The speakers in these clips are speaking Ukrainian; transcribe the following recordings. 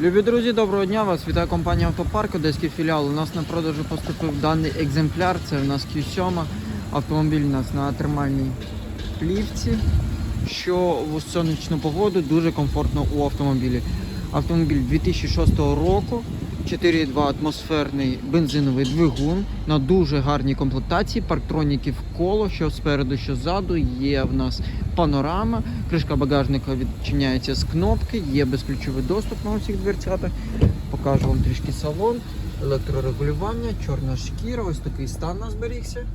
Любі друзі, доброго дня! Вас вітає компанія Автопарк, Одеський філіал. У нас на продажу поступив даний екземпляр. Це у нас Q7. Автомобіль у нас на термальній плівці, що в сонячну погоду дуже комфортно у автомобілі. Автомобіль 2006 року, 4,2 атмосферний бензиновий двигун на дуже гарній комплектації, парктроніки в коло, що спереду, що ззаду. Є в нас панорама, кришка багажника відчиняється з кнопки, є безключовий доступ на усіх дверцятах. Покажу вам трішки салон, електрорегулювання, чорна шкіра, ось такий стан нас зберігся.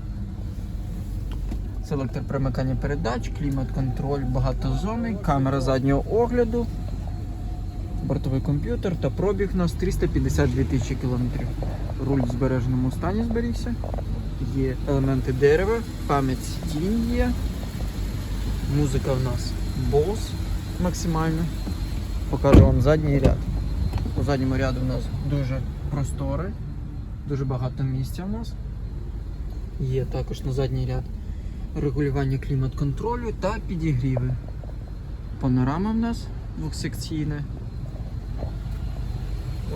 Селектор примикання передач, клімат-контроль, багатозонний, камера заднього огляду, бортовий комп'ютер та пробіг у нас 352 тисячі кілометрів. Руль в збереженому стані зберігся. Є елементи дерева, пам'ять сидінь є. Музика в нас Bose максимальна. Покажу вам задній ряд. У задньому ряду у нас дуже простори, дуже багато місця у нас. Є також на задній ряд регулювання клімат-контролю та підігріви. Панорама в нас двохсекційна.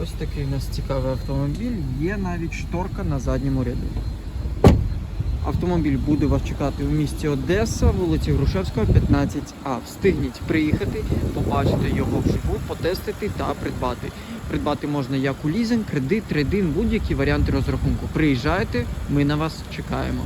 Ось такий у нас цікавий автомобіль. Є навіть шторка на задньому ряду. Автомобіль буде вас чекати в місті Одеса, вулиці Грушевського, 15А. Встигніть приїхати, побачити його вживу, потестити та придбати. Придбати можна як у лізинг, кредит, трейдин, будь-які варіанти розрахунку. Приїжджайте, ми на вас чекаємо.